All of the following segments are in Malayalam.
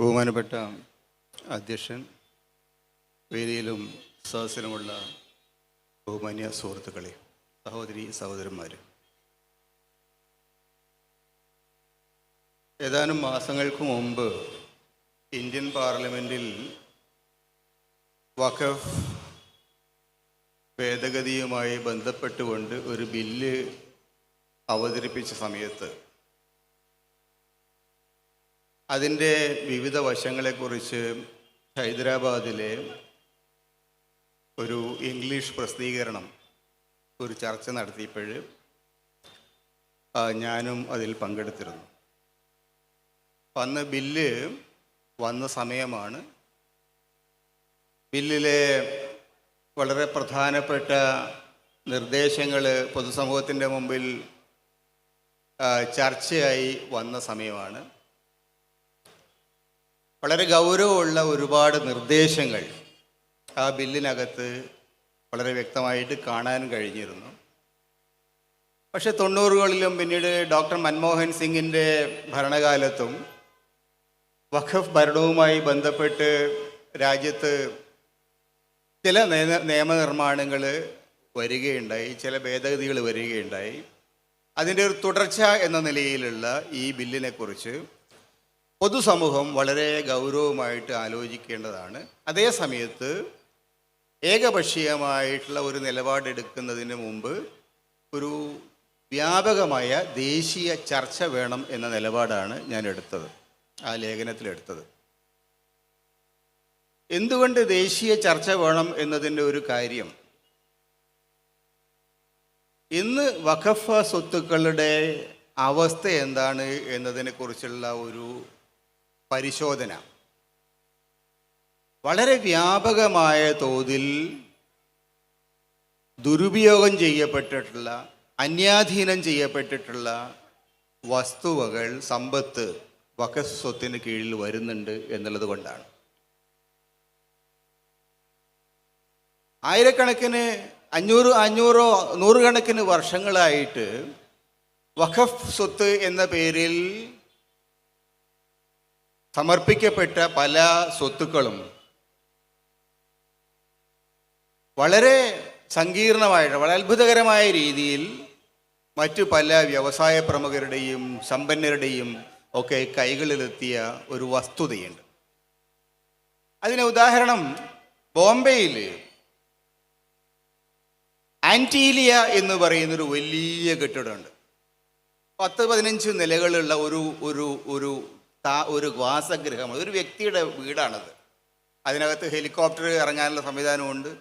ബഹുമാനപ്പെട്ട അധ്യക്ഷൻ വേദിയിലും സദസ്സിലുമുള്ള ബഹുമാന്യ സുഹൃത്തുക്കളെ സഹോദരി സഹോദരന്മാർ ഏതാനും മാസങ്ങൾക്ക് മുമ്പ് ഇന്ത്യൻ പാർലമെന്റിൽ വഖഫ് ഭേദഗതിയുമായി ബന്ധപ്പെട്ടുകൊണ്ട് ഒരു ബില്ല് അവതരിപ്പിച്ച സമയത്ത് അതിന്റെ വിവിധ വശങ്ങളെക്കുറിച്ച് ഹൈദരാബാദിലെ ഒരു ഇംഗ്ലീഷ് പ്രസിദ്ധീകരണം ഒരു ചർച്ച നടത്തിയപ്പോൾ ഞാനും അതിൽ പങ്കെടുത്തിരുന്നു. അന്ന് ബില്ല് വന്ന സമയമാണ്. ബില്ലിലെ വളരെ പ്രധാനപ്പെട്ട നിർദ്ദേശങ്ങൾ പൊതുസമൂഹത്തിന്റെ മുമ്പിൽ ചർച്ചയായി വന്ന സമയമാണ്. വളരെ ഗൗരവമുള്ള ഒരുപാട് നിർദ്ദേശങ്ങൾ ആ ബില്ലിനകത്ത് വളരെ വ്യക്തമായിട്ട് കാണാൻ കഴിഞ്ഞിരുന്നു. പക്ഷേ തൊണ്ണൂറുകളിലും പിന്നീട് ഡോക്ടർ മൻമോഹൻ സിംഗിന്റെ ഭരണകാലത്തും വഖഫ് ഭരണവുമായി ബന്ധപ്പെട്ട് രാജ്യത്ത് ചില നിയ- നിയമനിർമ്മാണങ്ങൾ വരികയുണ്ടായി ചില ഭേദഗതികൾ വരികയുണ്ടായി. അതിന്റെ ഒരു തുടർച്ച എന്ന നിലയിലുള്ള ഈ ബില്ലിനെക്കുറിച്ച് പൊതുസമൂഹം വളരെ ഗൗരവമായിട്ട് ആലോചിക്കേണ്ടതാണ്. അതേ സമയത്ത് ഏകപക്ഷീയമായിട്ടുള്ള ഒരു നിലപാടെടുക്കുന്നതിന് മുമ്പ് ഒരു വ്യാപകമായ ദേശീയ ചർച്ച വേണം എന്ന നിലപാടാണ് ഞാൻ എടുത്തത് ആ ലേഖനത്തിലെടുത്തത് എന്തുകൊണ്ട് ദേശീയ ചർച്ച വേണം എന്നതിന്റെ ഒരു കാര്യം ഇന്ന് വഖഫ് സ്വത്തുക്കളുടെ അവസ്ഥ എന്താണ് എന്നതിനെക്കുറിച്ചുള്ള ഒരു പരിശോധന. വളരെ വ്യാപകമായ തോതിൽ ദുരുപയോഗം ചെയ്യപ്പെട്ടിട്ടുള്ള അന്യാധീനം ചെയ്യപ്പെട്ടിട്ടുള്ള വസ്തുവകൾ സമ്പത്ത് വഖഫ് കീഴിൽ വരുന്നുണ്ട് എന്നുള്ളത് കൊണ്ടാണ്. ആയിരക്കണക്കിന് അഞ്ഞൂറ് അഞ്ഞൂറോ നൂറുകണക്കിന് വർഷങ്ങളായിട്ട് വഖഫ് സ്വത്ത് എന്ന പേരിൽ സമർപ്പിക്കപ്പെട്ട പല സ്വത്തുക്കളും വളരെ സങ്കീർണമായ വളരെ അത്ഭുതകരമായ രീതിയിൽ മറ്റു പല വ്യവസായ പ്രമുഖരുടെയും സമ്പന്നരുടെയും ഒക്കെ കൈകളിലെത്തിയ ഒരു വസ്തുതയുണ്ട്. അതിന് ഉദാഹരണം ബോംബെയിൽ ആന്റീലിയ എന്ന് പറയുന്നൊരു വലിയ കെട്ടിടമുണ്ട്. പത്ത് പതിനഞ്ച് നിലകളുള്ള ഒരു ഒരു ഒരു താ- ഒരു വാസഗൃഹമാണ് ഒരു വ്യക്തിയുടെ വീടാണത്. അതിനകത്ത് ഹെലികോപ്റ്റർ ഇറങ്ങാനുള്ള സംവിധാനമുണ്ട്.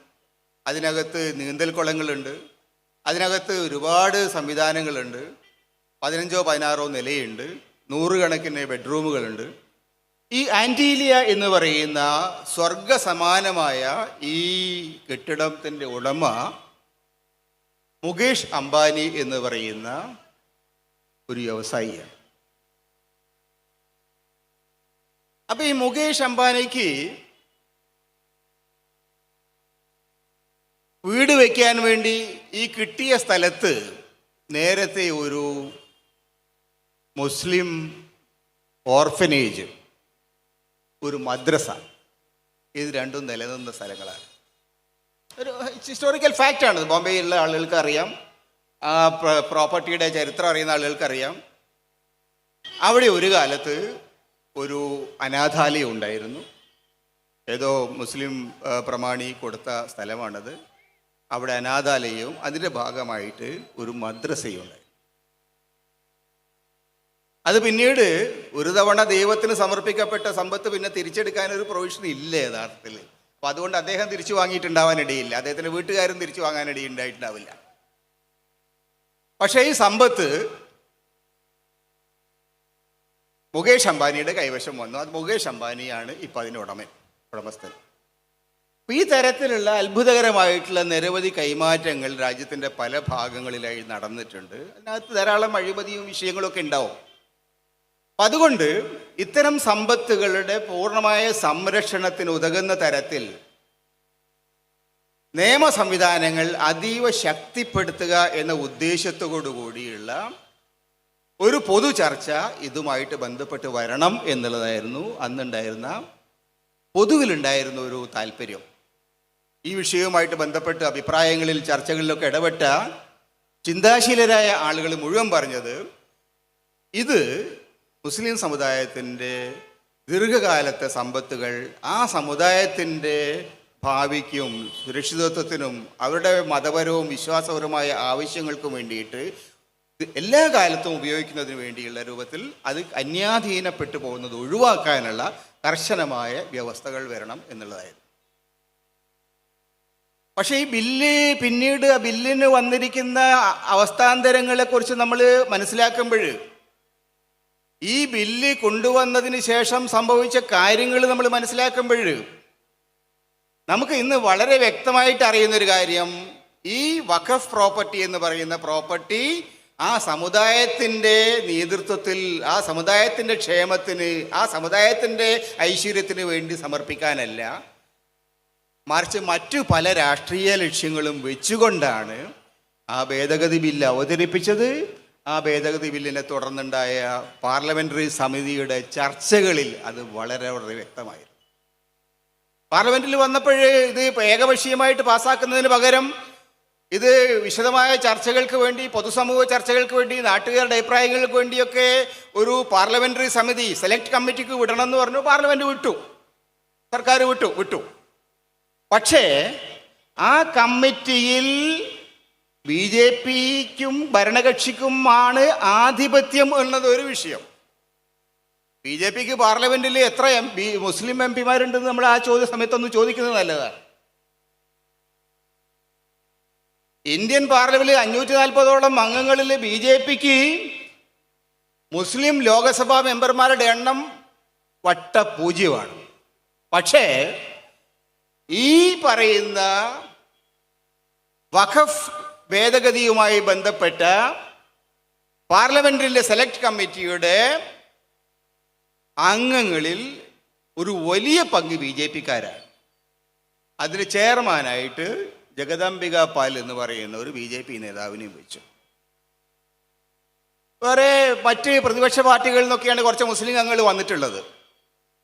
അതിനകത്ത് നീന്തൽ കുളങ്ങളുണ്ട്. അതിനകത്ത് ഒരുപാട് സംവിധാനങ്ങളുണ്ട്. പതിനഞ്ചോ പതിനാറോ നിലയുണ്ട്. നൂറുകണക്കിന് ബെഡ്റൂമുകളുണ്ട്. ഈ ആന്റീലിയ എന്ന് പറയുന്ന സ്വർഗ സമാനമായ ഈ കെട്ടിടത്തിന്റെ ഉടമ മുകേഷ് അംബാനി എന്ന് പറയുന്ന ഒരു വ്യവസായിയാണ്. അപ്പൊ ഈ മുകേഷ് അംബാനിക്ക് വീട് വെക്കാൻ വേണ്ടി ഈ കിട്ടിയ സ്ഥലത്ത് നേരത്തെ ഒരു മുസ്ലിം ഓർഫനേജ് ഒരു മദ്രസ ഇത് രണ്ടും നിലനിന്ന സ്ഥലങ്ങളാണ്. ഒരു ഹിസ്റ്റോറിക്കൽ ഫാക്റ്റാണ് ബോംബെയിലുള്ള ആളുകൾക്ക് അറിയാം ആ പ്രോപ്പർട്ടിയുടെ ചരിത്രം അറിയുന്ന ആളുകൾക്ക് അറിയാം അവിടെ ഒരു കാലത്ത് ഒരു അനാഥാലയം ഉണ്ടായിരുന്നു. ഏതോ മുസ്ലിം പ്രമാണി കൊടുത്ത സ്ഥലമാണത്. അവിടെ അനാഥാലയവും അതിന്റെ ഭാഗമായിട്ട് ഒരു മദ്രസയും അത് പിന്നീട് ഒരു തവണ ദൈവത്തിന് സമർപ്പിക്കപ്പെട്ട സമ്പത്ത് പിന്നെ തിരിച്ചെടുക്കാൻ ഒരു പ്രൊവിഷൻ ഇല്ല യഥാർത്ഥത്തിൽ. അപ്പൊ അതുകൊണ്ട് അദ്ദേഹം തിരിച്ചു വാങ്ങിയിട്ടുണ്ടാവാനിടയില്ല. അദ്ദേഹത്തിന്റെ വീട്ടുകാരും തിരിച്ചു വാങ്ങാനിടയുണ്ടായിട്ടുണ്ടാവില്ല. പക്ഷേ ഈ സമ്പത്ത് മുകേഷ് അംബാനിയുടെ കൈവശം വന്നു. അത് മുകേഷ് അംബാനിയാണ് ഇപ്പം അതിന്റെ ഉടമ ഉടമസ്ഥൻ. ഈ തരത്തിലുള്ള അത്ഭുതകരമായിട്ടുള്ള നിരവധി കൈമാറ്റങ്ങൾ രാജ്യത്തിന്റെ പല ഭാഗങ്ങളിലായി നടന്നിട്ടുണ്ട്. അതിനകത്ത് ധാരാളം അഴിമതിയും വിഷയങ്ങളൊക്കെ ഉണ്ടാവും. അപ്പം അതുകൊണ്ട് ഇത്തരം സമ്പത്തുകളുടെ പൂർണമായ സംരക്ഷണത്തിന് ഉതകുന്ന തരത്തിൽ നിയമ സംവിധാനങ്ങൾ അതീവ ശക്തിപ്പെടുത്തുക എന്ന ഉദ്ദേശത്തോടു കൂടിയുള്ള ഒരു പൊതു ചർച്ച ഇതുമായിട്ട് ബന്ധപ്പെട്ട് വരണം എന്നുള്ളതായിരുന്നു. അന്നുണ്ടായിരുന്ന പൊതുവിലുണ്ടായിരുന്ന ഒരു താല്പര്യം. ഈ വിഷയവുമായിട്ട് ബന്ധപ്പെട്ട് അഭിപ്രായങ്ങളിൽ ചർച്ചകളിലൊക്കെ ഇടപെട്ട ചിന്താശീലരായ ആളുകൾ മുഴുവൻ പറഞ്ഞത് ഇത് മുസ്ലിം സമുദായത്തിന്റെ ദീർഘകാലത്തെ സമ്പത്തുകൾ ആ സമുദായത്തിന്റെ ഭാവിക്കും സുരക്ഷിതത്വത്തിനും അവരുടെ മതപരവും വിശ്വാസപരമായ ആവശ്യങ്ങൾക്കും വേണ്ടിയിട്ട് എല്ലാ കാലത്തും ഉപയോഗിക്കുന്നതിന് വേണ്ടിയുള്ള രൂപത്തിൽ അത് അന്യാധീനപ്പെട്ടു പോകുന്നത് ഒഴിവാക്കാനുള്ള കർശനമായ വ്യവസ്ഥകൾ വരണം എന്നുള്ളതായിരുന്നു. പക്ഷേ ഈ ബില്ല് പിന്നീട് ആ ബില്ലിന് വന്നിരിക്കുന്ന അവസ്ഥാന്തരങ്ങളെക്കുറിച്ച് നമ്മൾ മനസ്സിലാക്കുമ്പോൾ ഈ ബില്ല് കൊണ്ടുവന്നതിന് ശേഷം സംഭവിച്ച കാര്യങ്ങൾ നമ്മൾ മനസ്സിലാക്കുമ്പോൾ നമുക്ക് ഇന്ന് വളരെ വ്യക്തമായിട്ട് അറിയുന്നൊരു കാര്യം ഈ വഖഫ് പ്രോപ്പർട്ടി എന്ന് പറയുന്ന പ്രോപ്പർട്ടി ആ സമുദായത്തിന്റെ നേതൃത്വത്തിൽ ആ സമുദായത്തിന്റെ ക്ഷേമത്തിന് ആ സമുദായത്തിന്റെ ഐശ്വര്യത്തിന് വേണ്ടി സമർപ്പിക്കാനല്ല. മറിച്ച് മറ്റു പല രാഷ്ട്രീയ ലക്ഷ്യങ്ങളും വെച്ചുകൊണ്ടാണ് ആ ഭേദഗതി ബില്ല് അവതരിപ്പിച്ചത്. ആ ഭേദഗതി ബില്ലിനെ തുടർന്നുണ്ടായ പാർലമെന്ററി സമിതിയുടെ ചർച്ചകളിൽ അത് വളരെ വളരെ വ്യക്തമായിരുന്നു. പാർലമെന്റിൽ വന്നപ്പോൾ ഇത് ഏകപക്ഷീയമായിട്ട് പാസ്സാക്കുന്നതിന് പകരം ഇത് വിശദമായ ചർച്ചകൾക്ക് വേണ്ടി പൊതുസമൂഹ ചർച്ചകൾക്ക് വേണ്ടി നാട്ടുകാരുടെ അഭിപ്രായങ്ങൾക്ക് വേണ്ടിയൊക്കെ ഒരു പാർലമെന്ററി സമിതി സെലക്ട് കമ്മിറ്റിക്ക് വിടണം എന്ന് പറഞ്ഞു പാർലമെന്റ് വിട്ടു. സർക്കാർ വിട്ടു വിട്ടു. പക്ഷേ ആ കമ്മിറ്റിയിൽ ബി ജെ പിക്കും ഭരണകക്ഷിക്കുമാണ് ആധിപത്യം എന്നത് ഒരു വിഷയം. ബി ജെ പിക്ക് പാർലമെന്റിൽ എത്ര എം മുസ്ലിം എം പിമാരുണ്ടെന്ന് നമ്മൾ ആ ചോദ്യ സമയത്തൊന്ന് ചോദിക്കുന്നത് നല്ലതാണ്. ഇന്ത്യൻ പാർലമെന്റിൽ അഞ്ഞൂറ്റി നാൽപ്പതോളം അംഗങ്ങളിൽ ബി ജെ പിക്ക് മുസ്ലിം ലോകസഭാ മെമ്പർമാരുടെ എണ്ണം വട്ട പൂജ്യമാണ് പക്ഷേ ഈ പറയുന്ന വഖഫ് ഭേദഗതിയുമായി ബന്ധപ്പെട്ട പാർലമെന്റിലെ സെലക്ട് കമ്മിറ്റിയുടെ അംഗങ്ങളിൽ ഒരു വലിയ പങ്ക് ബി ജെ പിക്കാരാണ്. അതിന് ചെയർമാനായിട്ട് ജഗദംബിക പാൽ എന്ന് പറയുന്ന ഒരു ബി ജെ പി നേതാവിനെയും വെച്ചു. വേറെ മറ്റ് പ്രതിപക്ഷ പാർട്ടികളിൽ നിന്നൊക്കെയാണ് കുറച്ച് മുസ്ലിം അംഗങ്ങൾ വന്നിട്ടുള്ളത്.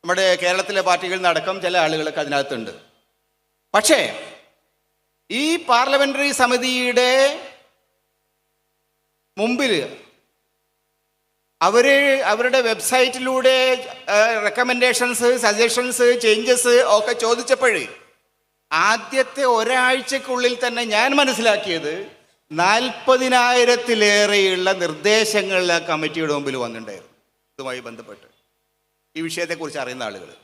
നമ്മുടെ കേരളത്തിലെ പാർട്ടികളിൽ നിന്നടക്കം ചില ആളുകളൊക്കെ അതിനകത്തുണ്ട്. പക്ഷേ ഈ പാർലമെന്ററി സമിതിയുടെ മുമ്പിൽ അവർ അവരുടെ വെബ്സൈറ്റിലൂടെ റെക്കമെൻഡേഷൻസ് സജഷൻസ് ചേഞ്ചസ് ഒക്കെ ചോദിച്ചപ്പോൾ ആദ്യത്തെ ഒരാഴ്ചക്കുള്ളിൽ തന്നെ ഞാൻ മനസ്സിലാക്കിയത് നാൽപ്പതിനായിരത്തിലേറെയുള്ള നിർദ്ദേശങ്ങൾ ആ കമ്മിറ്റിയുടെ മുമ്പിൽ വന്നിട്ടുണ്ടായിരുന്നു. ഇതുമായി ബന്ധപ്പെട്ട് ഈ വിഷയത്തെക്കുറിച്ച് അറിയുന്ന ആളുകൾ.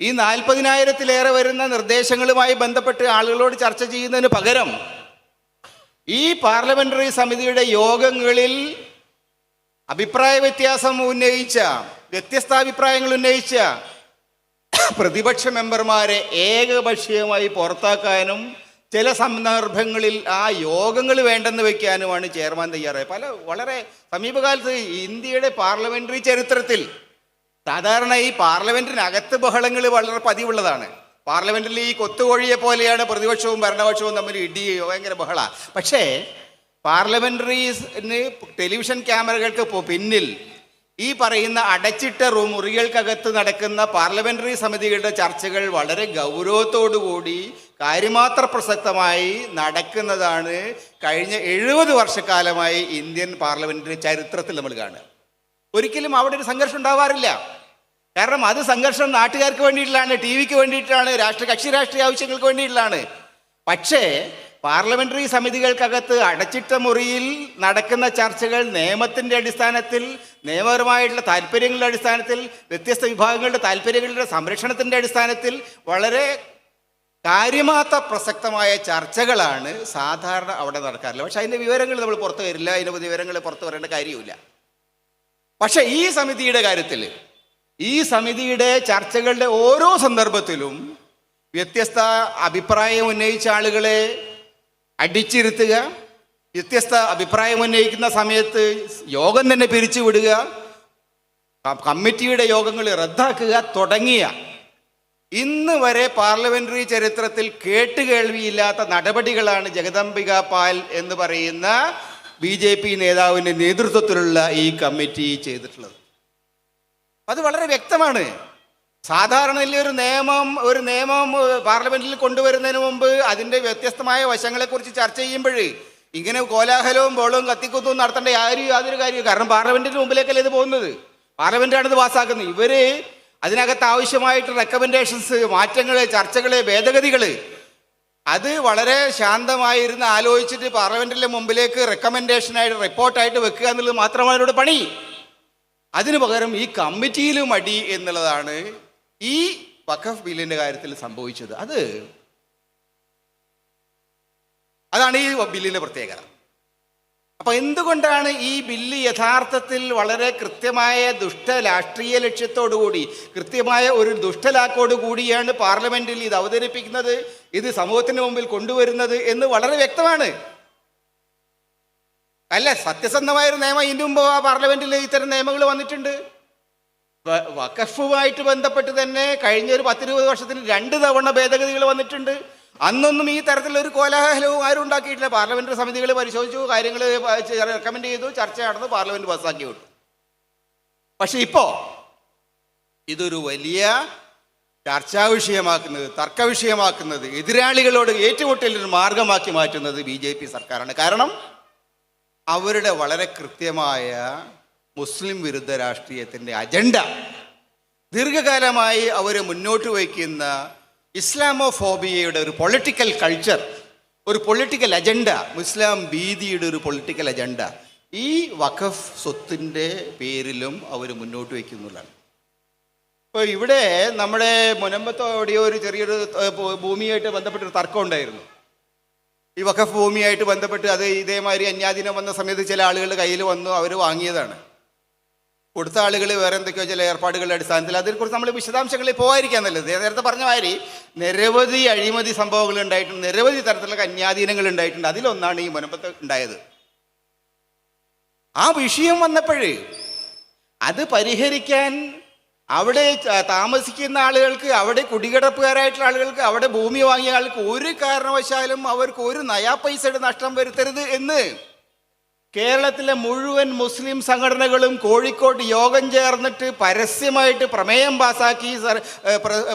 ഈ നാൽപ്പതിനായിരത്തിലേറെ വരുന്ന നിർദ്ദേശങ്ങളുമായി ബന്ധപ്പെട്ട് ആളുകളോട് ചർച്ച ചെയ്യുന്നതിന് പകരം ഈ പാർലമെന്ററി സമിതിയുടെ യോഗങ്ങളിൽ അഭിപ്രായ വ്യത്യാസം ഉന്നയിച്ച വ്യത്യസ്ത അഭിപ്രായങ്ങൾ ഉന്നയിച്ച പ്രതിപക്ഷ മെമ്പർമാരെ ഏകപക്ഷീയമായി പുറത്താക്കാനും ചില സന്ദർഭങ്ങളിൽ ആ യോഗങ്ങൾ വേണ്ടെന്ന് വെക്കാനുമാണ് ചെയർമാൻ തയ്യാറായത്. പല വളരെ സമീപകാലത്ത് ഇന്ത്യയുടെ പാർലമെന്ററി ചരിത്രത്തിൽ സാധാരണ ഈ പാർലമെന്റിനകത്ത് ബഹളങ്ങൾ വളരെ പതിവുള്ളതാണ്. പാർലമെന്റിൽ ഈ കൊത്തുകോഴിയെ പോലെയാണ് പ്രതിപക്ഷവും ഭരണപക്ഷവും തമ്മിൽ ഇടി ഭയങ്കര ബഹള. പക്ഷേ പാർലമെന്ററീസിന് ടെലിവിഷൻ ക്യാമറകൾക്ക് പിന്നിൽ ഈ പറയുന്ന അടച്ചിട്ട റൂം മുറികൾക്കകത്ത് നടക്കുന്ന പാർലമെന്ററി സമിതികളുടെ ചർച്ചകൾ വളരെ ഗൗരവത്തോടുകൂടി കാര്യമാത്ര പ്രസക്തമായി നടക്കുന്നതാണ് കഴിഞ്ഞ എഴുപത് വർഷക്കാലമായി ഇന്ത്യൻ പാർലമെന്ററി ചരിത്രത്തിൽ നമ്മൾ കാണുക. ഒരിക്കലും അവിടെ ഒരു സംഘർഷം ഉണ്ടാവാറില്ല. കാരണം അത് സംഘർഷം നാട്ടുകാർക്ക് വേണ്ടിയിട്ടുള്ളതാണ് ടി വിക്ക് വേണ്ടിയിട്ടാണ് രാഷ്ട്രീയ കക്ഷി രാഷ്ട്രീയ ആവശ്യങ്ങൾക്ക് വേണ്ടിയിട്ടുള്ളതാണ്. പക്ഷേ പാർലമെന്ററി സമിതികൾക്കകത്ത് അടച്ചിട്ട മുറിയിൽ നടക്കുന്ന ചർച്ചകൾ നിയമത്തിന്റെ അടിസ്ഥാനത്തിൽ നിയമപരമായിട്ടുള്ള താല്പര്യങ്ങളുടെ അടിസ്ഥാനത്തിൽ വ്യത്യസ്ത വിഭാഗങ്ങളുടെ താല്പര്യങ്ങളുടെ സംരക്ഷണത്തിന്റെ അടിസ്ഥാനത്തിൽ വളരെ കാര്യമാത്ത പ്രസക്തമായ ചർച്ചകളാണ് സാധാരണ അവിടെ നടക്കാറില്ല പക്ഷെ അതിന്റെ വിവരങ്ങൾ നമ്മൾ പുറത്തു വരില്ല അതിന്റെ വിവരങ്ങൾ പുറത്തു വരേണ്ട കാര്യമില്ല പക്ഷെ ഈ സമിതിയുടെ കാര്യത്തിൽ ഈ സമിതിയുടെ ചർച്ചകളുടെ ഓരോ സന്ദർഭത്തിലും വ്യത്യസ്ത അഭിപ്രായം ഉന്നയിച്ച ആളുകളെ അടിച്ചിരുത്തുക വ്യത്യസ്ത അഭിപ്രായം ഉന്നയിക്കുന്ന സമയത്ത് യോഗം തന്നെ പിരിച്ചു വിടുക കമ്മിറ്റിയുടെ യോഗങ്ങൾ റദ്ദാക്കുക തുടങ്ങിയ ഇന്ന് വരെ പാർലമെന്ററി ചരിത്രത്തിൽ കേട്ടുകേൾവിയില്ലാത്ത നടപടികളാണ് ജഗദംബിക പാൽ എന്ന് പറയുന്ന ബി ജെ പി നേതാവിന്റെ നേതൃത്വത്തിലുള്ള ഈ കമ്മിറ്റി ചെയ്തിട്ടുള്ളത്. അത് വളരെ വ്യക്തമാണ്. സാധാരണയിൽ ഒരു നിയമം ഒരു നിയമം പാർലമെന്റിൽ കൊണ്ടുവരുന്നതിന് മുമ്പ് അതിന്റെ വ്യത്യസ്തമായ വശങ്ങളെക്കുറിച്ച് ചർച്ച ചെയ്യുമ്പോൾ ഇങ്ങനെ കോലാഹലവും ബോളവും കത്തിക്കുത്തും നടത്തേണ്ട ആരും യാതൊരു കാര്യവും കാരണം പാർലമെന്റിന് മുമ്പിലേക്കല്ലേ ഇത് പോകുന്നത്? പാർലമെന്റാണ് ഇത് പാസ്സാക്കുന്നത്. ഇവർ അതിനകത്ത് ആവശ്യമായിട്ട് റെക്കമെൻഡേഷൻസ് മാറ്റങ്ങൾ ചർച്ചകൾ ഭേദഗതികൾ അത് വളരെ ശാന്തമായിരുന്ന് ആലോചിച്ചിട്ട് പാർലമെന്റിന്റെ മുമ്പിലേക്ക് റെക്കമെൻഡേഷനായിട്ട് റിപ്പോർട്ടായിട്ട് വെക്കുക എന്നുള്ളത് മാത്രമാണ് അവരുടെ പണി. അതിനു പകരം ഈ കമ്മിറ്റിയിലും അടി എന്നുള്ളതാണ് ഈ വഖഫ് ബില്ലിന്റെ കാര്യത്തിൽ സംഭവിച്ചത് അത് അതാണ് ഈ ബില്ലിന്റെ പ്രത്യേകത. അപ്പൊ എന്തുകൊണ്ടാണ് ഈ ബില്ല് യഥാർത്ഥത്തിൽ വളരെ കൃത്യമായ ദുഷ്ട രാഷ്ട്രീയ ലക്ഷ്യത്തോടുകൂടി കൃത്യമായ ഒരു ദുഷ്ടലാക്കോട് കൂടിയാണ് പാർലമെന്റിൽ ഇത് അവതരിപ്പിക്കുന്നത് ഇത് സമൂഹത്തിന് മുമ്പിൽ കൊണ്ടുവരുന്നത് എന്ന് വളരെ വ്യക്തമാണ്. അല്ല സത്യസന്ധമായ ഒരു നിയമം ഇതിനു മുമ്പ് ആ പാർലമെന്റിൽ ഇത്തരം നിയമങ്ങൾ വന്നിട്ടുണ്ട്. വഖഫുമായിട്ട് ബന്ധപ്പെട്ട് തന്നെ കഴിഞ്ഞ ഒരു പത്തിരുപത് വർഷത്തിൽ രണ്ട് തവണ ഭേദഗതികൾ വന്നിട്ടുണ്ട്. അന്നൊന്നും ഈ തരത്തിലൊരു കോലാഹലവും ആരും ഉണ്ടാക്കിയിട്ടില്ല. പാർലമെന്റ് സമിതികൾ പരിശോധിച്ചു കാര്യങ്ങൾ റെക്കമെൻഡ് ചെയ്തു ചർച്ച നടന്നു പാർലമെന്റ് പാസ്സാക്കി വിട്ടു പക്ഷെ ഇപ്പോ ഇതൊരു വലിയ ചർച്ചാ വിഷയമാക്കുന്നത് തർക്ക വിഷയമാക്കുന്നത് എതിരാളികളോട് ഏറ്റുമുട്ടലിന് മാർഗമാക്കി മാറ്റുന്നത് ബി സർക്കാരാണ്. കാരണം അവരുടെ വളരെ കൃത്യമായ മുസ്ലിം വിരുദ്ധ രാഷ്ട്രീയത്തിന്റെ അജണ്ട. ദീർഘകാലമായി അവർ മുന്നോട്ട് വയ്ക്കുന്ന ഇസ്ലാമോഫോബിയയുടെ ഒരു പൊളിറ്റിക്കൽ കൾച്ചർ ഒരു പൊളിറ്റിക്കൽ അജണ്ട മുസ്ലാം ഭീതിയുടെ ഒരു പൊളിറ്റിക്കൽ അജണ്ട ഈ വഖഫ് സ്വത്തിന്റെ പേരിലും അവർ മുന്നോട്ട് വയ്ക്കുന്നുള്ളതാണ്. ഇപ്പോൾ ഇവിടെ നമ്മുടെ മുനമ്പത്തോടെ ഒരു ചെറിയൊരു ഭൂമിയായിട്ട് ബന്ധപ്പെട്ടൊരു തർക്കം ഉണ്ടായിരുന്നു. ഈ വഖഫ് ഭൂമിയായിട്ട് ബന്ധപ്പെട്ട് അത് ഇതേമാതിരി അന്യാധീനം വന്ന സമയത്ത് ചില ആളുകളുടെ കയ്യിൽ വന്നു അവർ വാങ്ങിയതാണ്. കൊടുത്ത ആളുകൾ വേറെ എന്തൊക്കെയോ ചില ഏർപ്പാടുകളുടെ അടിസ്ഥാനത്തിൽ അതിനെക്കുറിച്ച് നമ്മൾ വിശദാംശങ്ങളിൽ പോകാതിരിക്കാൻ നല്ലത്. നേരത്തെ പറഞ്ഞ മാതിരി നിരവധി അഴിമതി സംഭവങ്ങൾ ഉണ്ടായിട്ടുണ്ട്. നിരവധി തരത്തിലുള്ള കന്യാധീനങ്ങൾ ഉണ്ടായിട്ടുണ്ട്. അതിലൊന്നാണ് ഈ മുനമ്പത്ത് ഉണ്ടായത്. ആ വിഷയം വന്നപ്പോഴേ അത് പരിഹരിക്കാൻ അവിടെ താമസിക്കുന്ന ആളുകൾക്ക് അവിടെ കുടികിടപ്പുകാരായിട്ടുള്ള ആളുകൾക്ക് അവിടെ ഭൂമി വാങ്ങിയ ആൾക്ക് ഒരു കാരണവശാലും അവർക്ക് ഒരു നയാ പൈസയുടെ നഷ്ടം വരുത്തരുത് എന്ന് കേരളത്തിലെ മുഴുവൻ മുസ്ലിം സംഘടനകളും കോഴിക്കോട് യോഗം ചേർന്നിട്ട് പരസ്യമായിട്ട് പ്രമേയം പാസാക്കി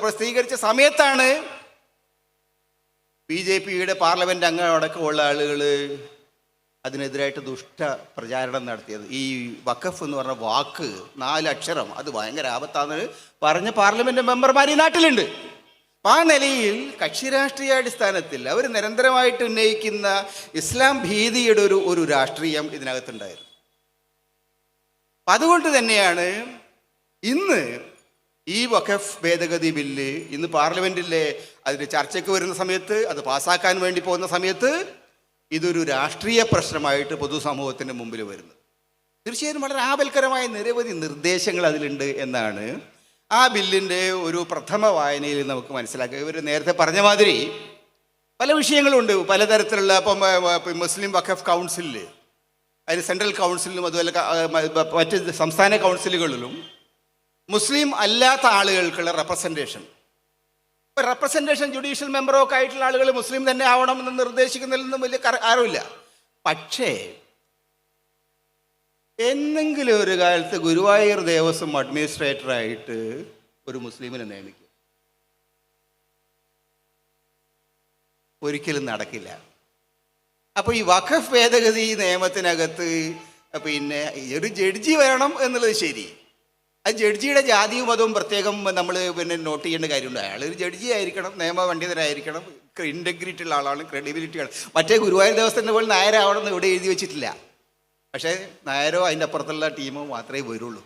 പ്രസിദ്ധീകരിച്ച സമയത്താണ് ബി ജെ പിയുടെ പാർലമെന്റ് അംഗം അടക്കമുള്ള ആളുകൾ അതിനെതിരായിട്ട് ദുഷ്ട പ്രചാരണം നടത്തിയത്. ഈ വഖഫ് എന്ന് പറഞ്ഞ വാക്ക് നാലക്ഷരം അത് ഭയങ്കര ആപത്താന്ന് പറഞ്ഞ പാർലമെന്റ് മെമ്പർമാർ ഈ നാട്ടിലുണ്ട്. അപ്പൊ ആ നിലയിൽ കക്ഷി രാഷ്ട്രീയ അടിസ്ഥാനത്തിൽ അവർ നിരന്തരമായിട്ട് ഉന്നയിക്കുന്ന ഇസ്ലാം ഭീതിയുടെ ഒരു ഒരു രാഷ്ട്രീയം ഇതിനകത്തുണ്ടായിരുന്നു. അപ്പം അതുകൊണ്ട് തന്നെയാണ് ഇന്ന് ഈ വഖഫ് ഭേദഗതി ബില്ല് ഇന്ന് പാർലമെന്റിലെ അതിന്റെ ചർച്ചയ്ക്ക് വരുന്ന സമയത്ത് അത് പാസ്സാക്കാൻ വേണ്ടി പോകുന്ന സമയത്ത് ഇതൊരു രാഷ്ട്രീയ പ്രശ്നമായിട്ട് പൊതുസമൂഹത്തിന്റെ മുമ്പിൽ വരുന്നത് തീർച്ചയായും വളരെ ആപൽക്കരമായ നിരവധി നിർദ്ദേശങ്ങൾ അതിലുണ്ട് എന്നാണ് ആ ബില്ലിന്റെ ഒരു പ്രഥമ വായനയിൽ നമുക്ക് മനസ്സിലാക്കുക ഇവർ നേരത്തെ പറഞ്ഞ മാതിരി പല വിഷയങ്ങളുണ്ട്. പലതരത്തിലുള്ള ഇപ്പം മുസ്ലിം വഖഫ് കൗൺസിലിൽ അതിൽ സെൻട്രൽ കൗൺസിലിലും അതുപോലെ മറ്റ് സംസ്ഥാന കൗൺസിലുകളിലും മുസ്ലിം അല്ലാത്ത ആളുകൾക്കുള്ള റെപ്രസെന്റേഷൻ. ഇപ്പം റെപ്രസെന്റേഷൻ ജുഡീഷ്യൽ മെമ്പറോ ഒക്കെ ആയിട്ടുള്ള ആളുകൾ മുസ്ലിം തന്നെ ആവണമെന്ന് നിർദ്ദേശിക്കുന്നതിലൊന്നും വലിയ കറ- ആരുമില്ല. പക്ഷേ എന്നെങ്കിലും ഒരു കാലത്ത് ഗുരുവായൂർ ദേവസ്വം അഡ്മിനിസ്ട്രേറ്ററായിട്ട് ഒരു മുസ്ലിമിനെ നിയമിക്കും. ഒരിക്കലും നടക്കില്ല. അപ്പോൾ ഈ വഖഫ് ഭേദഗതി നിയമത്തിനകത്ത് പിന്നെ ഒരു ജഡ്ജി വേണം എന്നുള്ളത് ശരി. ആ ജഡ്ജിയുടെ ജാതിയും മതവും പ്രത്യേകം നമ്മൾ പിന്നെ നോട്ട് ചെയ്യേണ്ട കാര്യമുണ്ട്. അയാൾ ഒരു ജഡ്ജി ആയിരിക്കണം നിയമപണ്ഡിതരായിരിക്കണം ഇന്റഗ്രിറ്റി ഉള്ള ആളാണ് ക്രെഡിബിലിറ്റി ആണ് മറ്റേ ഗുരുവായൂർ ദേവസ്ഥന്റെ പോലെ നായരാവണം എന്ന് ഇവിടെ എഴുതി വെച്ചിട്ടില്ല. പക്ഷേ നായരോ അതിന്റെ അപ്പുറത്തുള്ള ടീമോ മാത്രമേ വരുള്ളൂ.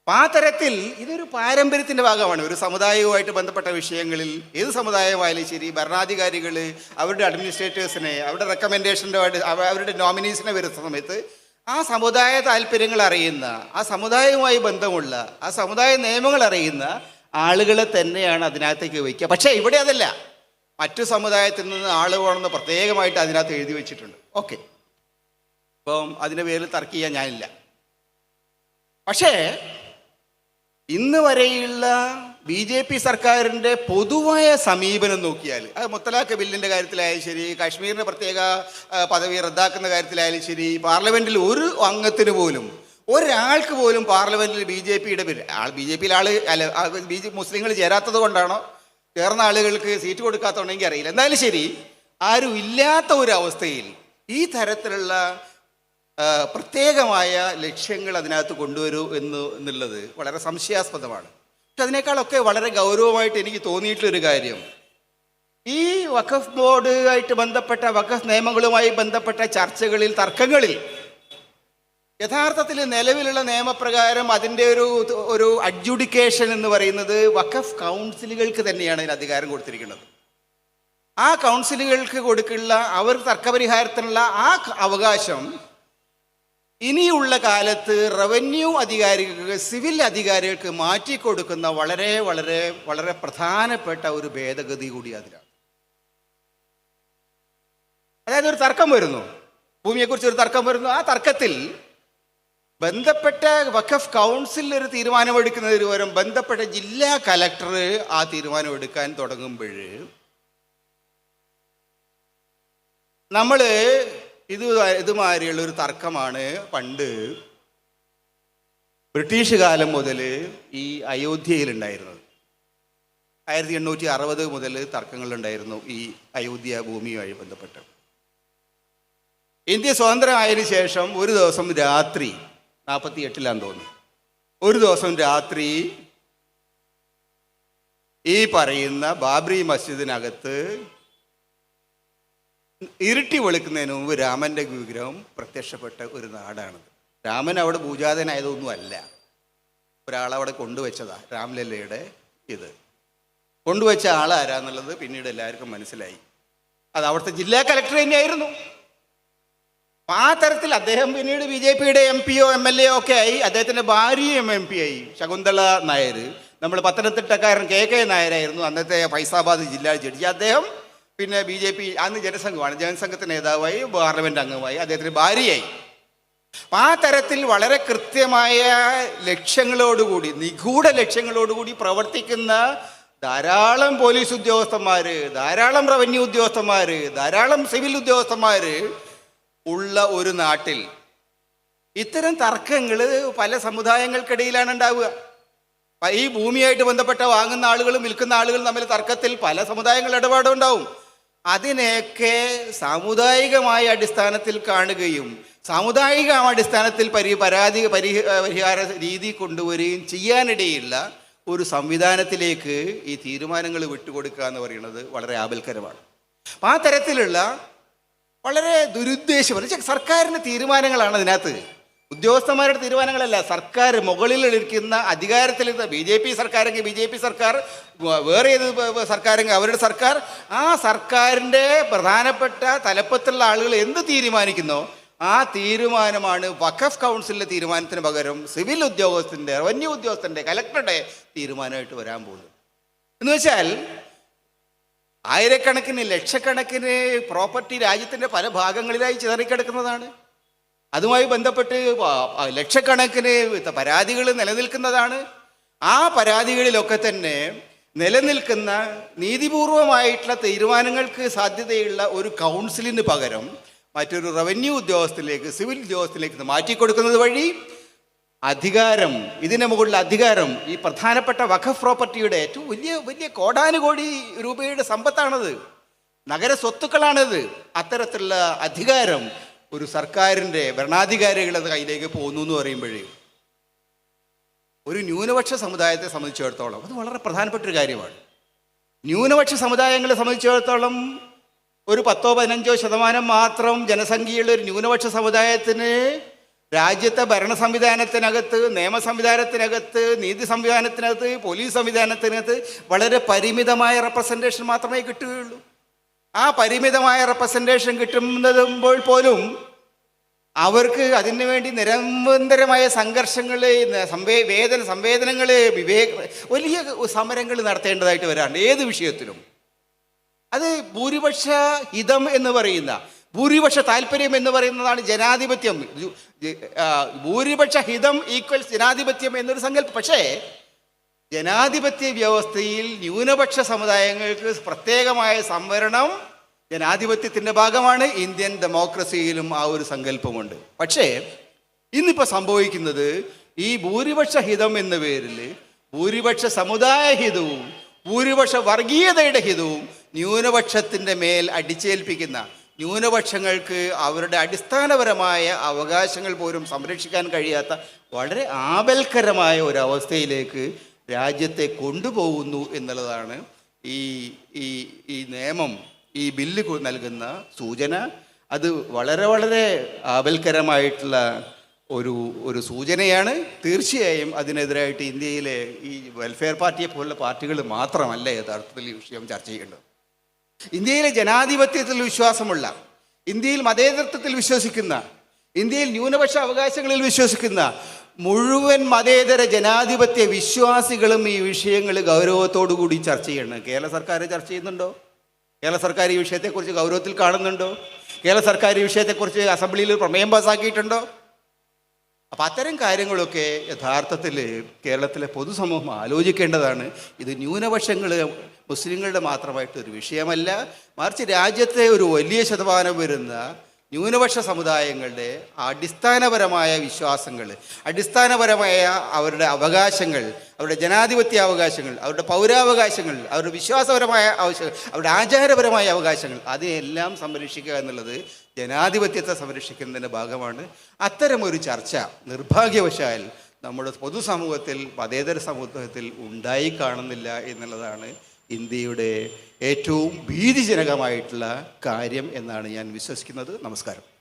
അപ്പം ആ തരത്തിൽ ഇതൊരു പാരമ്പര്യത്തിന്റെ ഭാഗമാണ്. ഒരു സമുദായവുമായിട്ട് ബന്ധപ്പെട്ട വിഷയങ്ങളിൽ ഏത് സമുദായമായാലും ശരി ഭരണാധികാരികൾ അവരുടെ അഡ്മിനിസ്ട്രേറ്റേഴ്സിനെ അവരുടെ റെക്കമെൻഡേഷന്റെ അവരുടെ നോമിനീസിനെ വരുന്ന സമയത്ത് ആ സമുദായ താല്പര്യങ്ങൾ അറിയുന്ന ആ സമുദായവുമായി ബന്ധമുള്ള ആ സമുദായ നിയമങ്ങൾ അറിയുന്ന ആളുകളെ തന്നെയാണ് അതിനകത്തേക്ക് വയ്ക്കുക. പക്ഷേ ഇവിടെ അതല്ല. മറ്റു സമുദായത്തിൽ നിന്ന് വേണമെന്ന് പ്രത്യേകമായിട്ട് അതിനകത്ത് എഴുതി വെച്ചിട്ടുണ്ട്. ഓക്കെ. അപ്പം അതിന്റെ പേരിൽ തർക്കിക്കാൻ ഞാനില്ല. പക്ഷേ ഇന്ന് വരെയുള്ള ബി ജെ പി സർക്കാരിന്റെ പൊതുവായ സമീപനം നോക്കിയാൽ അത് മുത്തലാഖ് ബില്ലിന്റെ കാര്യത്തിലായാലും ശരി കാശ്മീരിന്റെ പ്രത്യേക പദവി റദ്ദാക്കുന്ന കാര്യത്തിലായാലും ശരി പാർലമെന്റിൽ ഒരു അംഗത്തിന് പോലും ഒരാൾക്ക് പോലും പാർലമെന്റിൽ ബി ജെ പിയുടെ പേര് ആൾ ബി ജെ പിയിൽ ആൾ അല്ല ബി ജെ മുസ്ലിങ്ങൾ ചേരാത്തത് കൊണ്ടാണോ? ചേർന്ന ആളുകൾക്ക് സീറ്റ് കൊടുക്കാത്തതുണ്ടെങ്കിൽ അറിയില്ല. എന്തായാലും ശരി ആരും ഇല്ലാത്ത ഒരു അവസ്ഥയിൽ ഈ തരത്തിലുള്ള പ്രത്യേകമായ ലക്ഷ്യങ്ങൾ അതിനകത്ത് കൊണ്ടുവരൂ എന്ന് എന്നുള്ളത് വളരെ സംശയാസ്പദമാണ്. പക്ഷെ അതിനേക്കാളൊക്കെ വളരെ ഗൗരവമായിട്ട് എനിക്ക് തോന്നിയിട്ടുള്ളൊരു കാര്യം. ഈ വഖഫ് ബോർഡുമായിട്ട് ബന്ധപ്പെട്ട വഖഫ് നിയമങ്ങളുമായി ബന്ധപ്പെട്ട ചർച്ചകളിൽ തർക്കങ്ങളിൽ യഥാർത്ഥത്തിൽ നിലവിലുള്ള നിയമപ്രകാരം അതിന്റെ ഒരു ഒരു അഡ്ജുഡിക്കേഷൻ എന്ന് പറയുന്നത് വഖഫ് കൗൺസിലുകൾക്ക് തന്നെയാണ് അതിന് അധികാരം കൊടുത്തിരിക്കുന്നത്. ആ കൗൺസിലുകൾക്ക് കൊടുക്കുള്ള അവർ തർക്കപരിഹാരത്തിനുള്ള ആ അവകാശം ഇനിയുള്ള കാലത്ത് റവന്യൂ അധികാരികൾക്ക് സിവിൽ അധികാരികൾക്ക് മാറ്റിക്കൊടുക്കുന്ന വളരെ വളരെ വളരെ പ്രധാനപ്പെട്ട ഒരു ഭേദഗതി കൂടി അതിലാണ്. അതായത് ഒരു തർക്കം വരുന്നു. ഭൂമിയെക്കുറിച്ച് ഒരു തർക്കം വരുന്നു. ആ തർക്കത്തിൽ ബന്ധപ്പെട്ട വഖഫ് കൗൺസിൽ ഒരു തീരുമാനമെടുക്കുന്നതിന് പകരം ബന്ധപ്പെട്ട ജില്ലാ കലക്ടർ ആ തീരുമാനമെടുക്കാൻ തുടങ്ങുമ്പോൾ നമ്മൾ ഇത് ഇതുമാതിരിയുള്ള ഒരു തർക്കമാണ്. പണ്ട് ബ്രിട്ടീഷ് കാലം മുതൽ ഈ അയോധ്യയിൽ ഉണ്ടായിരുന്നത് ആയിരത്തി എണ്ണൂറ്റി അറുപത് മുതൽ തർക്കങ്ങളുണ്ടായിരുന്നു ഈ അയോധ്യ ഭൂമിയുമായി ബന്ധപ്പെട്ട്. ഇന്ത്യ സ്വതന്ത്രമായതിനു ശേഷം ഒരു ദിവസം രാത്രി നാൽപ്പത്തി എട്ടിലാന്ന് തോന്നുന്നു. ഒരു ദിവസം രാത്രി ഈ പറയുന്ന ബാബ്രി മസ്ജിദിനകത്ത് ഇരുട്ടി വെളുക്കുന്നതിന് മുമ്പ് രാമന്റെ വിഗ്രഹം പ്രത്യക്ഷപ്പെട്ട ഒരു നാടാണത്. രാമൻ അവിടെ പൂജാതനായതൊന്നുമല്ല ഒരാളവിടെ കൊണ്ടുവച്ചതാ രാംലല്ലയുടെ ഇത്. കൊണ്ടുവച്ച ആളാരാന്നുള്ളത് പിന്നീട് എല്ലാവർക്കും മനസ്സിലായി. അത് അവിടുത്തെ ജില്ലാ കലക്ടർ തന്നെയായിരുന്നു. ആ തരത്തിൽ അദ്ദേഹം പിന്നീട് ബി ജെ പിയുടെ എം പിയോ എം എൽ എ ഒക്കെ ആയി അദ്ദേഹത്തിന്റെ ഭാര്യയും എം പി ആയി. ശകുന്തള നായർ നമ്മൾ പത്തനംതിട്ടക്കാരൻ കെ കെ നായരായിരുന്നു. അന്നത്തെ ഫൈസാബാദ് ജില്ലാ ജഡ്ജി. അദ്ദേഹം പിന്നെ ബി ജെ പി അന്ന് ജനസംഘമാണ്. ജനസംഘത്തെ നേതാവായി പാർലമെന്റ് അംഗമായി അദ്ദേഹത്തിന് ഭാര്യയായി. ആ തരത്തിൽ വളരെ കൃത്യമായ ലക്ഷ്യങ്ങളോടുകൂടി നിഗൂഢ ലക്ഷ്യങ്ങളോടുകൂടി പ്രവർത്തിക്കുന്ന ധാരാളം പോലീസ് ഉദ്യോഗസ്ഥന്മാര് ധാരാളം റവന്യൂ ഉദ്യോഗസ്ഥന്മാര് ധാരാളം സിവിൽ ഉദ്യോഗസ്ഥന്മാര് ഉള്ള ഒരു നാട്ടിൽ ഇത്തരം തർക്കങ്ങൾ പല സമുദായങ്ങൾക്കിടയിലാണ് ഉണ്ടാവുക. ഈ ഭൂമിയായിട്ട് ബന്ധപ്പെട്ട വാങ്ങുന്ന ആളുകളും വിൽക്കുന്ന ആളുകളും തമ്മിൽ തർക്കത്തിൽ പല സമുദായങ്ങൾ അതിനെയൊക്കെ സാമുദായികമായ അടിസ്ഥാനത്തിൽ കാണുകയും സാമുദായിക അടിസ്ഥാനത്തിൽ പരി പരാതി പരിഹ പരിഹാര രീതി കൊണ്ടുവരികയും ചെയ്യാനിടയുള്ള ഒരു സംവിധാനത്തിലേക്ക് ഈ തീരുമാനങ്ങൾ വിട്ടുകൊടുക്കുക എന്ന് പറയുന്നത് വളരെ ആപൽക്കരമാണ്. അപ്പം ആ തരത്തിലുള്ള വളരെ ദുരുദ്ദേശം സർക്കാരിന്റെ തീരുമാനങ്ങളാണ് അതിനകത്ത്. ഉദ്യോഗസ്ഥന്മാരുടെ തീരുമാനങ്ങളല്ല സർക്കാർ മുകളിൽ ഇരിക്കുന്ന അധികാരത്തിൽ ബി ജെ പി സർക്കാരെങ്കിൽ ബി ജെ പി സർക്കാർ വേറെ ഏത് സർക്കാരെങ്കിൽ അവരുടെ സർക്കാർ ആ സർക്കാരിന്റെ പ്രധാനപ്പെട്ട തലപ്പത്തുള്ള ആളുകൾ എന്ത് തീരുമാനിക്കുന്നോ? ആ തീരുമാനമാണ് വഖഫ് കൗൺസിലിന്റെ തീരുമാനത്തിന് പകരം സിവിൽ ഉദ്യോഗസ്ഥന്റെ റവന്യൂ ഉദ്യോഗസ്ഥന്റെ കലക്ടറുടെ തീരുമാനമായിട്ട് വരാൻ പോകുന്നത്. എന്ന് വെച്ചാൽ ആയിരക്കണക്കിന് ലക്ഷക്കണക്കിന് പ്രോപ്പർട്ടി രാജ്യത്തിന്റെ പല ഭാഗങ്ങളിലായി ചിതറിക്കിടക്കുന്നതാണ്. അതുമായി ബന്ധപ്പെട്ട് ലക്ഷക്കണക്കിന് പരാതികൾ നിലനിൽക്കുന്നതാണ്. ആ പരാതികളിലൊക്കെ തന്നെ നിലനിൽക്കുന്ന നീതിപൂർവമായിട്ടുള്ള തീരുമാനങ്ങൾക്ക് സാധ്യതയുള്ള ഒരു കൗൺസിലിന് പകരം മറ്റൊരു റവന്യൂ ഉദ്യോഗസ്ഥരിലേക്ക് സിവിൽ ഉദ്യോഗസ്ഥരിലേക്ക് മാറ്റി മാറ്റിക്കൊടുക്കുന്നത് വഴി അധികാരം ഇതിന് മുകളിൽ അധികാരം ഈ പ്രധാനപ്പെട്ട വഖഫ് പ്രോപ്പർട്ടിയുടെ ഏറ്റവും വലിയ വലിയ കോടാനുകോടി രൂപയുടെ സമ്പത്താണത്. നഗര സ്വത്തുക്കളാണിത്. അത്തരത്തിലുള്ള അധികാരം ഒരു സർക്കാരിന്റെ ഭരണാധികാരികളുടെ കയ്യിലേക്ക് പോകുന്നു എന്ന് പറയുമ്പോഴേ ഒരു ന്യൂനപക്ഷ സമുദായത്തെ സംബന്ധിച്ചിടത്തോളം അത് വളരെ പ്രധാനപ്പെട്ട ഒരു കാര്യമാണ്. ന്യൂനപക്ഷ സമുദായങ്ങളെ സംബന്ധിച്ചിടത്തോളം ഒരു പത്തോ പതിനഞ്ചോ ശതമാനം മാത്രം ജനസംഖ്യയുള്ള ഒരു ന്യൂനപക്ഷ സമുദായത്തിന് രാജ്യത്തെ ഭരണ സംവിധാനത്തിനകത്ത് നിയമ സംവിധാനത്തിനകത്ത് നീതി സംവിധാനത്തിനകത്ത് പോലീസ് സംവിധാനത്തിനകത്ത് വളരെ പരിമിതമായ റെപ്രസെന്റേഷൻ മാത്രമേ കിട്ടുകയുള്ളൂ. ആ പരിമിതമായ റെപ്രസെന്റേഷൻ കിട്ടുമ്പോൾ പോലും അവർക്ക് അതിനു വേണ്ടി നിരന്തരമായ സംഘർഷങ്ങൾ സംവേ വേദന സംവേദനങ്ങൾ വിവേക വലിയ സമരങ്ങൾ നടത്തേണ്ടതായിട്ട് വരാറുണ്ട്. ഏത് വിഷയത്തിലും. അത് ഭൂരിപക്ഷ ഹിതം എന്ന് പറയുന്ന ഭൂരിപക്ഷ താല്പര്യം എന്ന് പറയുന്നതാണ് ജനാധിപത്യം. ഭൂരിപക്ഷ ഹിതം ഈക്വൽസ് ജനാധിപത്യം എന്നൊരു സങ്കല്പം. പക്ഷേ ജനാധിപത്യ വ്യവസ്ഥയിൽ ന്യൂനപക്ഷ സമുദായങ്ങൾക്ക് പ്രത്യേകമായ സംവരണം ജനാധിപത്യത്തിന്റെ ഭാഗമാണ് ഇന്ത്യൻ ഡെമോക്രസിയിലും ആ ഒരു സങ്കല്പമുണ്ട്. പക്ഷേ ഇന്നിപ്പോൾ സംഭവിക്കുന്നത് ഈ ഭൂരിപക്ഷ ഹിതം എന്ന പേരിൽ ഭൂരിപക്ഷ സമുദായ ഹിതവും ഭൂരിപക്ഷ വർഗീയതയുടെ ഹിതവും ന്യൂനപക്ഷത്തിന്റെ മേൽ അടിച്ചേൽപ്പിക്കുന്ന ന്യൂനപക്ഷങ്ങൾക്ക് അവരുടെ അടിസ്ഥാനപരമായ അവകാശങ്ങൾ പോലും സംരക്ഷിക്കാൻ കഴിയാത്ത വളരെ ആപൽക്കരമായ ഒരവസ്ഥയിലേക്ക് രാജ്യത്തെ കൊണ്ടുപോകുന്നു എന്നുള്ളതാണ് ഈ ഈ ഈ നിയമം. ഈ ബില്ല് നൽകുന്ന സൂചന അത് വളരെ വളരെ ആപൽക്കരമായിട്ടുള്ള ഒരു ഒരു സൂചനയാണ്. തീർച്ചയായും അതിനെതിരായിട്ട് ഇന്ത്യയിലെ ഈ വെൽഫെയർ പാർട്ടിയെ പോലുള്ള പാർട്ടികൾ മാത്രമല്ല യഥാർത്ഥത്തിൽ ഈ വിഷയം ചർച്ച ചെയ്യേണ്ടത്. ഇന്ത്യയിലെ ജനാധിപത്യത്തിൽ വിശ്വാസമുള്ള ഇന്ത്യയിൽ മതേതരത്വത്തിൽ വിശ്വസിക്കുന്ന ഇന്ത്യയിൽ ന്യൂനപക്ഷ അവകാശങ്ങളിൽ വിശ്വസിക്കുന്ന മുഴുവൻ മതേതര ജനാധിപത്യ വിശ്വാസികളും ഈ വിഷയങ്ങൾ ഗൗരവത്തോടു കൂടി ചർച്ച ചെയ്യണം. കേരള സർക്കാർ ചർച്ച ചെയ്യുന്നുണ്ടോ? കേരള സർക്കാർ ഈ വിഷയത്തെക്കുറിച്ച് ഗൗരവത്തിൽ കാണുന്നുണ്ടോ? കേരള സർക്കാർ ഈ വിഷയത്തെക്കുറിച്ച് അസംബ്ലിയിൽ പ്രമേയം പാസ്സാക്കിയിട്ടുണ്ടോ അപ്പം അത്തരം കാര്യങ്ങളൊക്കെ യഥാർത്ഥത്തിൽ കേരളത്തിലെ പൊതുസമൂഹം ആലോചിക്കേണ്ടതാണ്. ഇത് ന്യൂനപക്ഷങ്ങൾ മുസ്ലിങ്ങളുടെ മാത്രമായിട്ടൊരു വിഷയമല്ല. മറിച്ച് രാജ്യത്തെ ഒരു വലിയ ശതമാനം വരുന്ന ന്യൂനപക്ഷ സമുദായങ്ങളുടെ അടിസ്ഥാനപരമായ വിശ്വാസങ്ങൾ അടിസ്ഥാനപരമായ അവരുടെ അവകാശങ്ങൾ അവരുടെ ജനാധിപത്യ അവകാശങ്ങൾ അവരുടെ പൗരാവകാശങ്ങൾ അവരുടെ വിശ്വാസപരമായ ആവശ്യങ്ങൾ അവരുടെ ആചാരപരമായ അവകാശങ്ങൾ അതിനെല്ലാം സംരക്ഷിക്കുക എന്നുള്ളത് ജനാധിപത്യത്തെ സംരക്ഷിക്കുന്നതിന്റെ ഭാഗമാണ്. അത്തരമൊരു ചർച്ച നിർഭാഗ്യവശാൽ നമ്മുടെ പൊതുസമൂഹത്തിൽ മതേതര സമൂഹത്തിൽ ഉണ്ടായി കാണുന്നില്ല എന്നുള്ളതാണ് ഇന്ത്യയുടെ ഏറ്റവും ഭീതിജനകമായിട്ടുള്ള കാര്യം എന്നാണ് ഞാൻ വിശ്വസിക്കുന്നത്. നമസ്കാരം.